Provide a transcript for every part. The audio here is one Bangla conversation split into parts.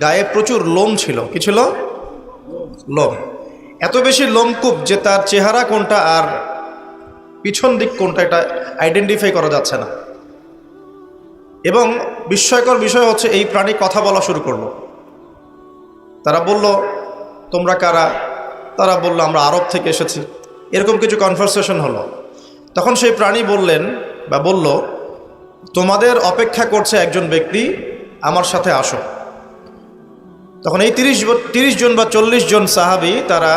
গায়ে প্রচুর লোম ছিল। কি ছিল? লোম। এত বেশি লোমকূপ যে তার চেহারা কোনটা আর পিছন দিক কোনটা এটা আইডেন্টিফাই করা যাচ্ছে না। এবং বিস্ময়কর বিষয় হচ্ছে এই প্রাণী কথা বলা শুরু করল। তারা বলল, তোমরা কারা? তারা বলল, আমরা আরব থেকে এসেছি। এরকম কিছু কনভারসেশন হলো। তখন সেই প্রাণী বললেন বা বলল, তোমাদের অপেক্ষা করছে একজন ব্যক্তি, আমার সাথে আসো। তখন এই তিরিশ তিরিশ জন বা চল্লিশ জন সাহাবি তারা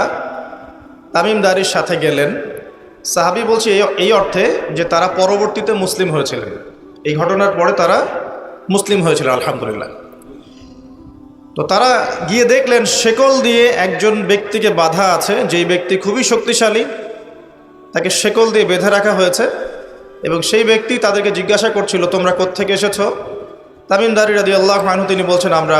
তামিমদারির সাথে গেলেন। সাহাবি বলছে, এই অর্থে যে তারা পরবর্তীতে মুসলিম হয়েছিলেন। এই ঘটনার পরে তারা মুসলিম হয়েছিল, আলহামদুলিল্লাহ। তো তারা গিয়ে দেখলেন, শেকল দিয়ে একজন ব্যক্তিকে বাধা আছে, যেই ব্যক্তি খুবই শক্তিশালী। তাকে শেকল দিয়ে বেঁধে রাখা হয়েছে এবং সেই ব্যক্তি তাদেরকে জিজ্ঞাসা করছিল, তোমরা কোত্থেকে এসেছ? তামিমদারি রাদি আল্লাহ মানু তিনি বলছেন, আমরা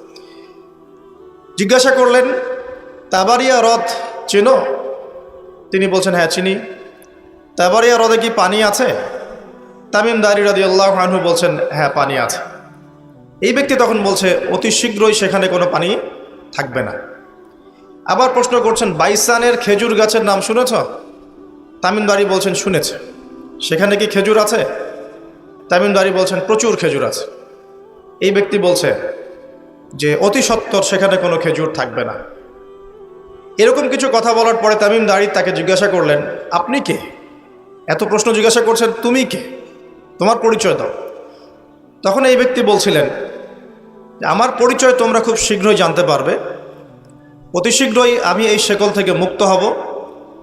জিজ্ঞাসা করলেন, তাবারিয়া হ্রদ চেনো? তিনি বলছেন হ্যাঁ চিনি। তাবারিয়া হ্রদে কি পানি আছে? তামিম দারি রাদি আল্লাহ আনহু বলছেন হ্যাঁ পানি আছে। এই ব্যক্তি তখন বলছে, অতি শীঘ্রই সেখানে কোনো পানি থাকবে না। আবার প্রশ্ন করছেন, বাইসানের খেজুর গাছের নাম শুনেছ? তামিমদারি বলছেন, শুনেছে। সেখানে কি খেজুর আছে? তামিমদারি বলছেন, প্রচুর খেজুর আছে। এই ব্যক্তি বলছে যে অতি সত্তর সেখানে কোনো খেজুর থাকবে না। এরকম কিছু কথা বলার পরে তামিম দাঁড়ি তাকে জিজ্ঞাসা করলেন, আপনি কে? এত প্রশ্ন জিজ্ঞাসা করছেন, তুমি কে? তোমার পরিচয় দাও। তখন এই ব্যক্তি বলছিলেন, আমার পরিচয় তোমরা খুব শীঘ্রই জানতে পারবে। অতি শীঘ্রই আমি এই শেকল থেকে মুক্ত হব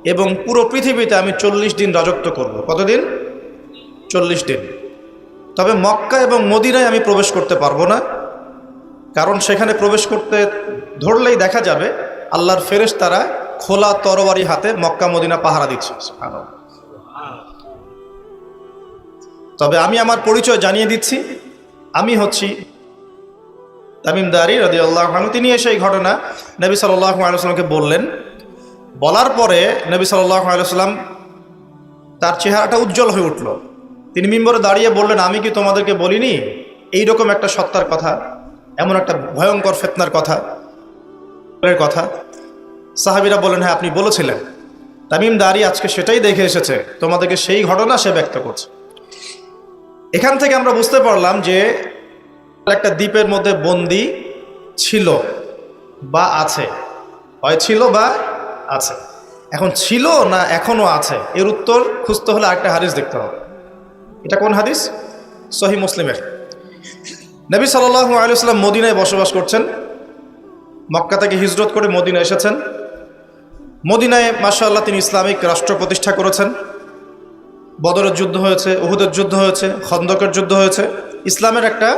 এবং পুরো পৃথিবীতে আমি চল্লিশ দিন রাজত্ব করব। কতদিন? চল্লিশ দিন। তবে মক্কা এবং মদিনায় আমি প্রবেশ করতে পারব না। কারণ সেখানে প্রবেশ করতে ধরলেই দেখা যাবে আল্লাহর ফেরেশ তারা খোলা তরবারি হাতে মক্কা মদিনা পাহারা দিচ্ছে তবে আমি আমার পরিচয় জানিয়ে দিচ্ছি। আমি হচ্ছি তামিমদারি রদি আল্লাহ তিনি এসে এই ঘটনা নবী সাল্লাহ আলুসালামকে বললেন। বলার পরে নবী সাল্লাহ আলুসালাম তার চেহারাটা উজ্জ্বল হয়ে উঠল। তিনি মিম্বরে দাঁড়িয়ে বললেন, আমি কি তোমাদেরকে বলিনি? এইরকম একটা সত্তার কথা এমন একটা ভয়ঙ্কর ফেতনার কথা কথা। সাহাবিরা বলেন হ্যাঁ আপনি বলেছিলেন। তামিম দাঁড়িয়ে আজকে সেটাই দেখে এসেছে। তোমাদেরকে সেই ঘটনা সে ব্যক্ত করছে। এখান থেকে আমরা বুঝতে পারলাম যে একটা দ্বীপের মধ্যে বন্দি ছিল বা আছে। হয় ছিল বা আছে। এখন ছিল না এখনও আছে? এর উত্তর খুঁজতে হলে আরেকটা হাদিস দেখতে হবে। এটা কোন হাদিস? সহি মুসলিমের। নবী সাল্লাহ আলুসাল্লাম মদিনায় বসবাস করছেন। মক্কা থেকে হিজরত করে মদিনা এসেছেন। মদিনায় মাশাআল্লাহ তিনি ইসলামিক রাষ্ট্র প্রতিষ্ঠা করেছেন। বদরের যুদ্ধ হয়েছে, উহুদের যুদ্ধ হয়েছে, খন্দকের যুদ্ধ হয়েছে। ইসলামের একটা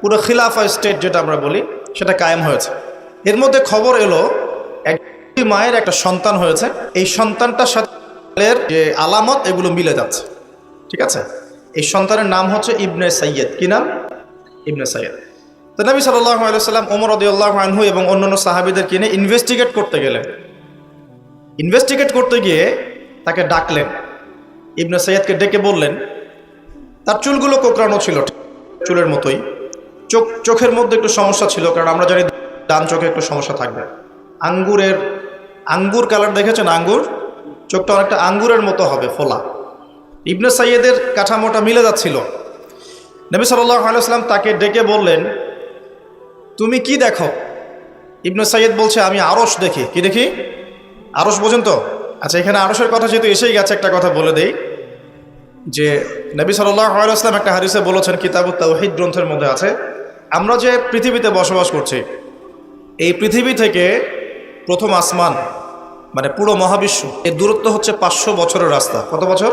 পুরো খিলাফা স্টেট যেটা আমরা বলি, সেটা কায়েম হয়েছে। এর মধ্যে খবর এলো, একটি মায়ের একটা সন্তান হয়েছে। এই সন্তানটার সাথে যে আলামত, এগুলো মিলে যাচ্ছে। ঠিক আছে? এই সন্তানের নাম হচ্ছে ইবনে সৈয়দ কি নাম? ইবনে সৈয়দ তো নবী সাল্লাহ আলাইসাল্লাম ওমর আদিউল্লাহ আনহু এবং অন্যান্য সাহাবিদের কিনে ইনভেস্টিগেট করতে গেলেন। ইনভেস্টিগেট করতে গিয়ে তাকে ডাকলেন। ইবনে সৈয়দকে ডেকে বললেন, তার চুলগুলো কোকড়ানো ছিল চুলের মতোই। চোখ, চোখের মধ্যে একটু সমস্যা ছিল, কারণ আমরা জানি ডান চোখে একটু সমস্যা থাকবে। আঙ্গুরের, আঙ্গুর কালার দেখেছেন আঙ্গুর? চোখটা অনেকটা আঙ্গুরের মতো হবে, ফোলা। ইবনে সাইয়েদের কাঠামোটা মিলে যাচ্ছিল। নবী সাল্লাহ আলাইসলাম তাকে ডেকে বললেন, তুমি কি দেখো? ইবনু সাইয়দ বলছে, আমি আরস দেখি। কি দেখি? আরস পর্যন্ত? আচ্ছা এখানে আরসের কথা যেহেতু এসেই গেছে, একটা কথা বলে দেই। যে নবী সাল্লাম একটা হারিসে বলেছেন, কিতাবুত তাওহিদ গ্রন্থের মধ্যে আছে, আমরা যে পৃথিবীতে বসবাস করছি, এই পৃথিবী থেকে প্রথম আসমান মানে পুরো মহাবিশ্ব, এর দূরত্ব হচ্ছে পাঁচশো বছরের রাস্তা। কত বছর?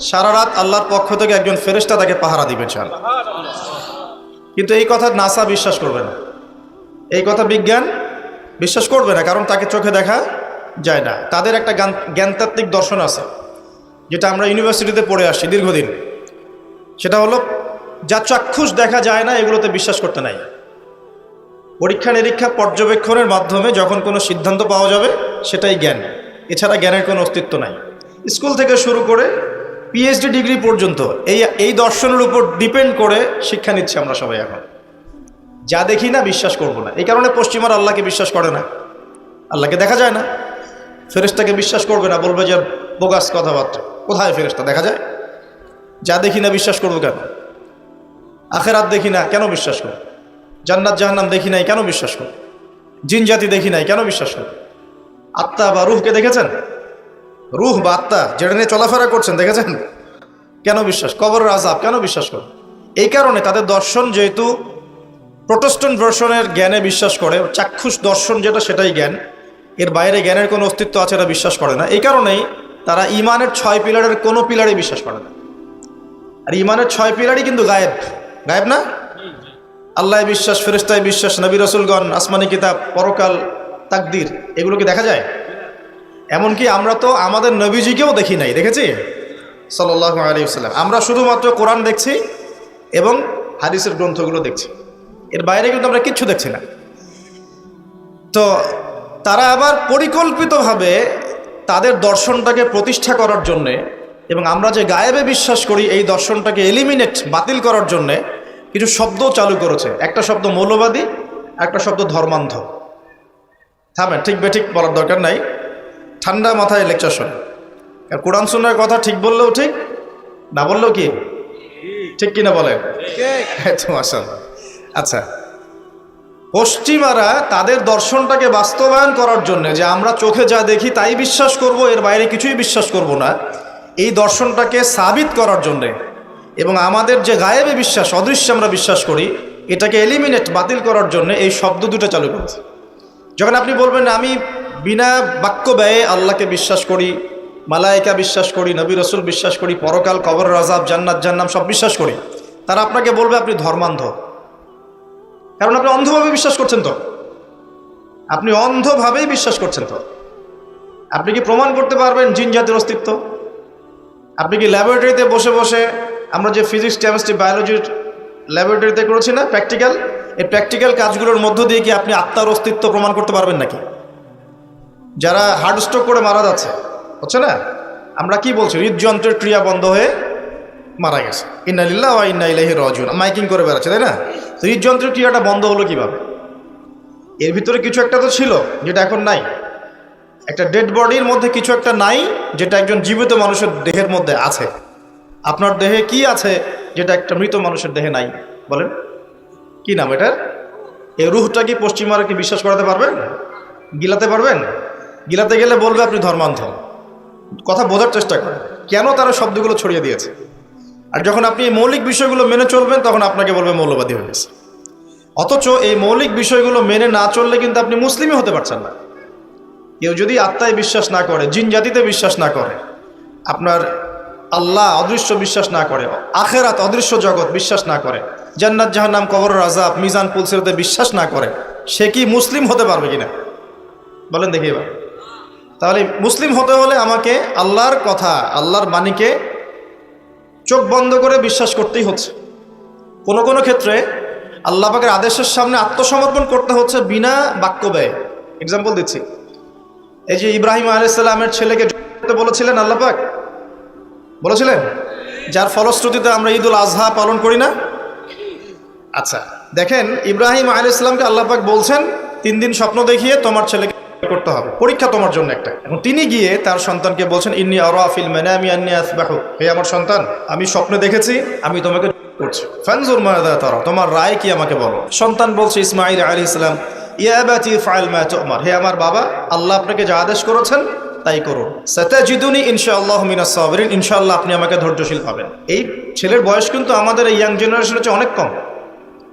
সারা রাত আল্লাহর পক্ষ থেকে একজন ফেরেশতা তাকে পাহারা দিবে চান কিন্তু এই কথা নাসা বিশ্বাস করবে না। এই কথা বিজ্ঞান বিশ্বাস করবে না, কারণ তাকে চোখে দেখা যায় না। তাদের একটা জ্ঞান, জ্ঞানতাত্ত্বিক দর্শন আছে, যেটা আমরা ইউনিভার্সিটিতে পড়ে আসছি দীর্ঘদিন। সেটা হলো, যা চাক্ষুষ দেখা যায় না, এগুলোতে বিশ্বাস করতে নাই। পরীক্ষা নিরীক্ষা পর্যবেক্ষণের মাধ্যমে যখন কোনো সিদ্ধান্ত পাওয়া যাবে, সেটাই জ্ঞান। এছাড়া জ্ঞানের কোনো অস্তিত্ব নাই। স্কুল থেকে শুরু করে পিএইচডি ডিগ্রি পর্যন্ত এই এই দর্শনের উপর ডিপেন্ড করে শিক্ষা নিচ্ছি আমরা সবাই এখন। যা দেখি না, বিশ্বাস করব না। এই কারণে পশ্চিমার আল্লাহকে বিশ্বাস করে না। আল্লাহকে দেখা যায় না। ফেরেশতাকে বিশ্বাস করবে না, বলবে যে বোগাস কথাবার্তা। কোথায় ফেরেশতা? দেখা যায়? যা দেখি না, বিশ্বাস করব কেন? আখেরাত দেখি না, কেন বিশ্বাস করব? জান্নাত, জাহান্নাম দেখি নাই, কেন বিশ্বাস করব? জিন জাতি দেখি নাই, কেন বিশ্বাস করব? আত্মা বা রুহকে দেখেছেন? রুহ বা আত্মা, যেটা নিয়ে চলাফেরা করছেন, দেখেছেন? কেন বিশ্বাস? কবরের আজাব কেন বিশ্বাস করব এই কারণে তাদের দর্শন যেহেতু প্রোটেস্টন ভার্সনের জ্ঞানে বিশ্বাস করে, চাক্ষুষ দর্শন যেটা, সেটাই জ্ঞান। এর বাইরে জ্ঞানের কোনো অস্তিত্ব আছে এটা বিশ্বাস করে না। এই কারণেই তারা ইমানের ছয় পিলারের কোনো পিলারে বিশ্বাস করে না। আর ইমানের ছয় পিলারই কিন্তু গায়েব। গায়েব না? আল্লাহ বিশ্বাস ফেরিস্তায় বিশ্বাস, নবী রসুলগণ, আসমানি কিতাব, পরকাল, তাকদির, এগুলো কি দেখা যায়? এমনকি আমরা তো আমাদের নবীজিকেও দেখি নাই দেখেছি? সাল্লাহ আলিয়াল্লাম আমরা শুধুমাত্র কোরআন দেখছি এবং হাদিসের গ্রন্থগুলো দেখছি। এর বাইরে কিন্তু আমরা কিচ্ছু দেখছি না। তো তারা আবার পরিকল্পিতভাবে তাদের দর্শনটাকে প্রতিষ্ঠা করার জন্যে এবং আমরা যে গায়েবে বিশ্বাস করি এই দর্শনটাকে এলিমিনেট বাতিল করার জন্যে কিছু শব্দ চালু করেছে। একটা শব্দ মৌলবাদী একটা শব্দ ধর্মান্ধ। থামেন ঠিক বেঠিক বলার দরকার নাই। ঠান্ডা মাথায় লেকচার শোনে। আর কোরআন সুন্নার কথা ঠিক বললেও ঠিক না বললেও কি? ঠিক কিনা বলে? আচ্ছা পশ্চিমারা তাদের দর্শনটাকে বাস্তবায়ন করার জন্য যে আমরা চোখে যা দেখি তাই বিশ্বাস করব এর বাইরে কিছুই বিশ্বাস করব না এই দর্শনটাকে সাবিত করার জন্যে এবং আমাদের যে গায়েবে বিশ্বাস অদৃশ্য আমরা বিশ্বাস করি এটাকে এলিমিনেট বাতিল করার জন্য এই শব্দ দুটো চালু করেছে। যখন আপনি বলবেন আমি বিনা বাক্য ব্যয়ে আল্লাহকে বিশ্বাস করি, মালায়িকা বিশ্বাস করি, নবী রসুল বিশ্বাস করি, পরকাল, কবর, রাজাব, জান্নাত জান্নাম সব বিশ্বাস করি। তারা আপনাকে বলবে আপনি ধর্মান্ধ। কারণ আপনি অন্ধভাবে বিশ্বাস করছেন তো। আপনি অন্ধভাবেই বিশ্বাস করছেন তো। আপনি কি প্রমাণ করতে পারবেন জিন জাতির অস্তিত্ব? আপনি কি ল্যাবরেটরিতে বসে বসে আমরা যে ফিজিক্স, কেমিস্ট্রি বায়োলজির ল্যাবরেটরিতে করেছি না, প্র্যাকটিক্যাল? এই প্র্যাকটিক্যাল কাজগুলোর মধ্য দিয়ে কি আপনি আত্মার অস্তিত্ব প্রমাণ করতে পারবেন নাকি? যারা হার্ট স্ট্রোক করে মারা যাচ্ছে, হচ্ছে না? আমরা কি বলছি? হৃদযন্ত্রের ক্রিয়া বন্ধ হয়ে মারা গেছে। ইন্নালিল্লাহ ও ইন্না ইলাইহি রাজিউন। মাইকিং করে বেড়াচ্ছে, তাই না? তো হৃদযন্ত্রের ক্রিয়াটা বন্ধ হলো কীভাবে? এর ভিতরে কিছু একটা তো ছিল, যেটা এখন নাই। একটা ডেড বডির মধ্যে কিছু একটা নাই, যেটা একজন জীবিত মানুষের দেহের মধ্যে আছে। আপনার দেহে কি আছে, যেটা একটা মৃত মানুষের দেহে নাই? বলেন। কি নাম এটার? এই রুহটা কি পশ্চিমারা কি বিশ্বাস করাতে পারবেন? গিলাতে পারবেন? গিলাতে গেলে বলবে আপনি ধর্মান্ধ। কথা বোঝার চেষ্টা করেন। কেন তারা শব্দগুলো ছড়িয়ে দিয়েছে? আর যখন আপনি এই মৌলিক বিষয়গুলো মেনে চলবেন, তখন আপনাকে বলবে মৌলবাদী হয়ে গেছে। অথচ এই মৌলিক বিষয়গুলো মেনে না চললে কিন্তু আপনি মুসলিমই হতে পারছেন না। কেউ যদি আত্মায় বিশ্বাস না করে, জিন জাতিতে বিশ্বাস না করে, আপনার আল্লাহ অদৃশ্য বিশ্বাস না করে, আখেরাত অদৃশ্য জগৎ বিশ্বাস না করে, জান্নাত, জাহান্নাম কবর রাজাব মিজান, পুলসিরতে বিশ্বাস না করে, সে কি মুসলিম হতে পারবে কিনা? বলেন দেখি এবার। তাহলে মুসলিম হতে হলে আমাকে আল্লাহর কথা, আল্লাহর বাণীকে চোখ বন্ধ করে বিশ্বাস করতেই হচ্ছে। কোনো কোনো ক্ষেত্রে আল্লাহ পাকের আদেশের সামনে আত্মসমর্পণ করতে হচ্ছে বিনা বাক্য ব্যয়। এক্সাম্পল দিচ্ছি। এই যে ইব্রাহিম আলাইসাল্লামের ছেলেকে বলেছিলেন আল্লাপাক বলেছিলেন? যার ফলশ্রুতিতে আমরা ঈদুল আজহা পালন করি না। আচ্ছা দেখেন ইব্রাহিম আলাইসাল্লামকে আল্লাপাক বলছেন, তিন দিন স্বপ্ন দেখিয়ে তোমার ছেলেকে করতে হবে। পরীক্ষা তোমার জন্য একটা। এবং তিনি গিয়ে তার সন্তানকে বলছেন, ইন্নি আরাফিল মানামি আন্নি আসবাহু। হে আমার সন্তান, আমি স্বপ্নে দেখেছি, আমি তোমাকে করছি। ফানজুর মাদা তারা, তোমার রায় কি আমাকে বলো? সন্তান বলছে ইসমাইল আলী ইসলাম ইয়াবাতি ফাইল মা তুমার। হে আমার বাবা, আল্লাহ আপনাকে যা আদেশ করেছেন, তাই করুন। সাতাজিদুনি ইনশাআল্লাহ মিনাস সাবরিন, ইনশাআল্লাহ আপনি আমাকে ধৈর্যশীল পাবেন এই ছেলের বয়স কিন্তু আমাদের এই ইয়াং জেনারেশনের চেয়ে অনেক কম।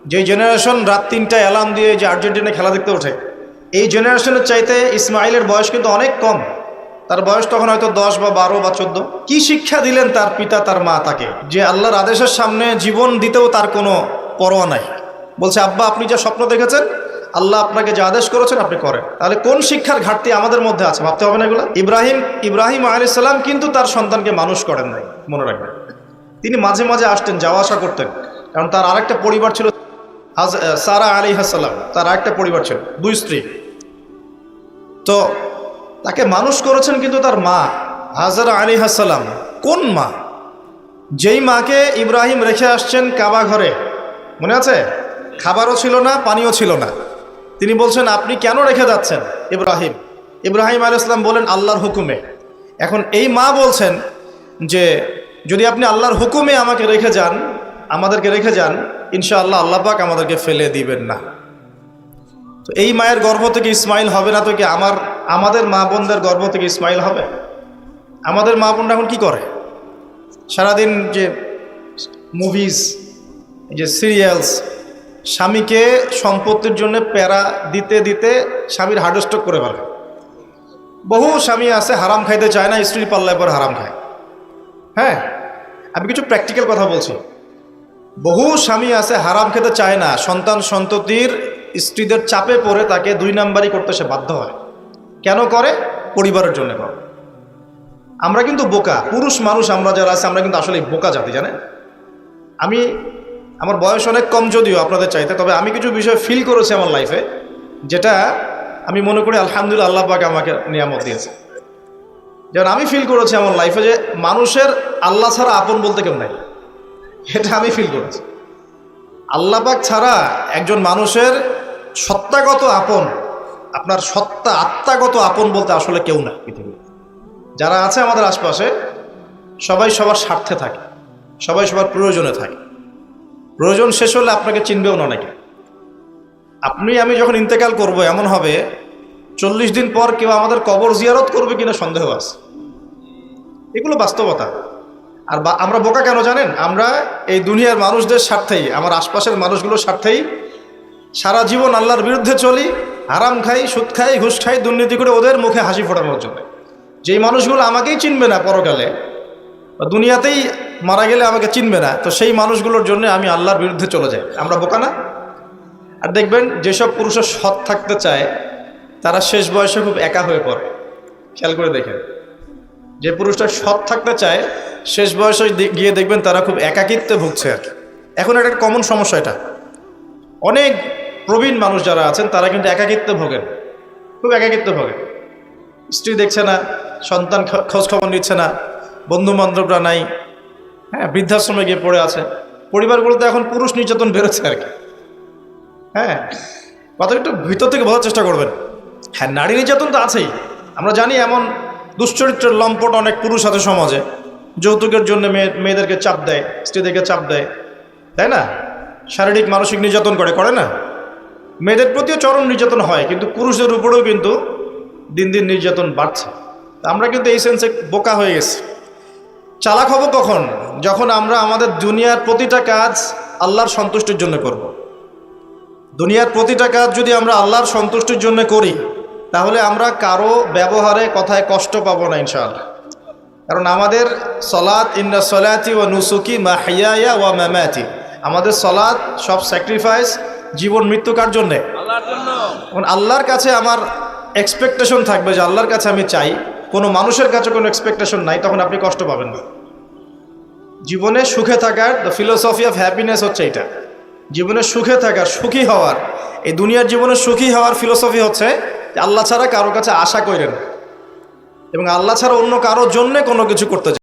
যে জেনারেশন রাত তিনটায় অ্যালার্ম দিয়ে যে আর্জেন্টিনা খেলা দেখতে ওঠে এই জেনারেশনের চাইতে ইসমাইলের বয়স কিন্তু অনেক কম। তার বয়স তখন হয়তো দশ বা বারো বা চোদ্দ। কি শিক্ষা দিলেন তার পিতা, তার মা তাকে? যে আল্লাহর আদেশের সামনে জীবন দিতেও তার কোনো পরোয়া নাই। বলছে, আব্বা, আপনি যা স্বপ্ন দেখেছেন, আল্লাহ আপনাকে যে আদেশ করেছেন, আপনি করেন। তাহলে কোন শিক্ষার ঘাটতি আমাদের মধ্যে আছে? ভাবতে হবে না এগুলো? ইব্রাহিম ইব্রাহিম আলাইসাল্লাম কিন্তু তার সন্তানকে মানুষ করেন নাই, মনে রাখবেন। তিনি মাঝে মাঝে আসতেন, যাওয়া আসা করতেন। কারণ তার আরেকটা পরিবার ছিল সারা আলী হাসাল্লাম তার আরেকটা পরিবার ছিল, দুই স্ত্রী। তো তাকে মানুষ করেছেন কিন্তু তার মা, হাজারা আলী হাসাল্লাম কোন মা? যেই মাকে ইব্রাহিম রেখে আসছেন কাবা ঘরে। মনে আছে? খাবারও ছিল না, পানিও ছিল না। তিনি বলছেন, আপনি কেন রেখে যাচ্ছেন? ইব্রাহিম। ইব্রাহিম আলী ইসলাম বলেন, আল্লাহর হুকুমে। এখন এই মা বলছেন যে, যদি আপনি আল্লাহর হুকুমে আমাকে রেখে যান, আমাদেরকে রেখে যান, ইনশাআল্লাহ আল্লাহ পাক আমাদেরকে ফেলে দিবেন না। তো এই মায়ের গর্ভ থেকে ইসমাইল হবে না তো কি আমার, আমাদের মা বোনদের গর্ভ থেকে ইসমাইল হবে? আমাদের মা বোনরা এখন কি করে? সারাদিন যে মুভিজ যে সিরিয়ালস স্বামীকে সম্পত্তির জন্য প্যারা দিতে দিতে স্বামীর হার্ট স্ট্রোক করে ফেলে। বহু স্বামী আছে, হারাম খাইতে চায় না, স্ত্রীর পাল্লায় পর হারাম খায়। হ্যাঁ আমি কিছু প্র্যাকটিক্যাল কথা বলছি। বহু স্বামী আছে, হারাম খেতে চায় না, সন্তান সন্ততির স্ত্রীদের চাপে পড়ে তাকে দুই নাম্বারই করতে সে বাধ্য হয়। কেন করে? পরিবারের জন্য করে। আমরা কিন্তু বোকা, পুরুষ মানুষ আমরা যারা আছে, আমরা কিন্তু আসলে বোকা জাতি, জানেন? আমি, আমার বয়স অনেক কম যদিও আপনাদের চাইতে, তবে আমি কিছু বিষয় ফিল করেছি আমার লাইফে যেটা আমি মনে করি আলহামদুলিল্লাহ আল্লাহ পাক আমাকে নিয়ামত দিয়েছে। যেমন আমি ফিল করেছি আমার লাইফে যে মানুষের আল্লাহ ছাড়া আপন বলতে কেউ নাই। এটা আমি ফিল করেছি। আল্লাপাক ছাড়া একজন মানুষের সত্তাগত আপন, আপনার সত্তা আত্মাগত আপন বলতে আসলে কেউ না পৃথিবীতে যারা আছে আমাদের আশপাশে, সবাই সবার স্বার্থে থাকে, সবাই সবার প্রয়োজনে থাকে। প্রয়োজন শেষ হলে আপনাকে চিনবেও না নাকি আপনি, আমি যখন ইন্তেকাল করব, এমন হবে, চল্লিশ দিন পর কেউ আমাদের কবর জিয়ারত করবে কিনা সন্দেহ আছে। এগুলো বাস্তবতা। আর আমরা বোকা কেন জানেন? আমরা এই দুনিয়ার মানুষদের স্বার্থেই, আমার আশপাশের মানুষগুলোর স্বার্থেই সারা জীবন আল্লাহর বিরুদ্ধে চলি, হারাম খাই, সুদ খাই, ঘুষ খাই, দুর্নীতি করে ওদের মুখে হাসি ফোটানোর জন্য। যেই মানুষগুলো আমাকেই চিনবে না পরকালে দুনিয়াতেই মারা গেলে আমাকে চিনবে না, তো সেই মানুষগুলোর জন্য আমি আল্লাহর বিরুদ্ধে চলে যাই। আমরা বোকা না? আর দেখবেন, যেসব পুরুষের সৎ থাকতে চায়, তারা শেষ বয়সে খুব একা হয়ে পড়ে। খেয়াল করে দেখেন। যে পুরুষটা সৎ থাকতে চায়, শেষ বয়সে গিয়ে দেখবেন তারা খুব একাকিত্বে ভুগছে আর এখন একটা কমন সমস্যা এটা। অনেক প্রবীণ মানুষ যারা আছেন, তারা কিন্তু একাকিত্বে ভোগেন। খুব একাকিত্বে ভোগেন। স্ত্রী দেখছে না, সন্তান খ- খোঁজ খবর নিচ্ছে না, বন্ধু বান্ধবরা নাই হ্যাঁ বৃদ্ধাশ্রমে গিয়ে পড়ে আছে। পরিবারগুলোতে এখন পুরুষ নির্যাতন বেরোচ্ছে আর কি। হ্যাঁ কথা একটু ভিতর থেকে বোঝার চেষ্টা করবেন। হ্যাঁ নারী নির্যাতন তো আছেই। আমরা জানি এমন দুশ্চরিত্রের লম্পট অনেক পুরুষ আছে সমাজে। যৌতুকের জন্য মেয়ে মেয়েদেরকে চাপ দেয়, স্ত্রীদেরকে চাপ দেয়। তাই না? শারীরিক, মানসিক নির্যাতন করে করে না? মেয়েদের প্রতিও চরম নির্যাতন হয়, কিন্তু পুরুষদের উপরেও কিন্তু দিন দিন নির্যাতন বাড়ছে। আমরা কিন্তু এই সেন্সে বোকা হয়ে গেছি। চালাক হব কখন? যখন আমরা আমাদের দুনিয়ার প্রতিটা কাজ আল্লাহর সন্তুষ্টির জন্য করব। দুনিয়ার প্রতিটা কাজ যদি আমরা আল্লাহর সন্তুষ্টির জন্য করি, তাহলে আমরা কারও ব্যবহারে কথায় কষ্ট পাবো না ইনশাআল্লাহ। কারণ আমাদের সলাৎ ইন্না সলাতি ও নুসুকি মা হাইয়া ওয়া মামাতি। আমাদের সলাৎ সব স্যাক্রিফাইস জীবন মৃত্যু কার জন্যে? আল্লাহর কাছে আমার এক্সপেকটেশন থাকবে যে আল্লাহর কাছে আমি চাই। কোনো মানুষের কাছে কোনো এক্সপেকটেশন নাই তখন আপনি কষ্ট পাবেন না। জীবনে সুখে থাকার দ্য ফিলোসফি অফ হ্যাপিনেস হচ্ছে এটা। জীবনে সুখে থাকার সুখী হওয়ার এই দুনিয়ার জীবনে সুখী হওয়ার ফিলোসফি হচ্ছে যে আল্লাহ ছাড়া কারও কাছে আশা করেন এবং আল্লাহ ছাড়া অন্য কারোর জন্যে কোনো কিছু করতে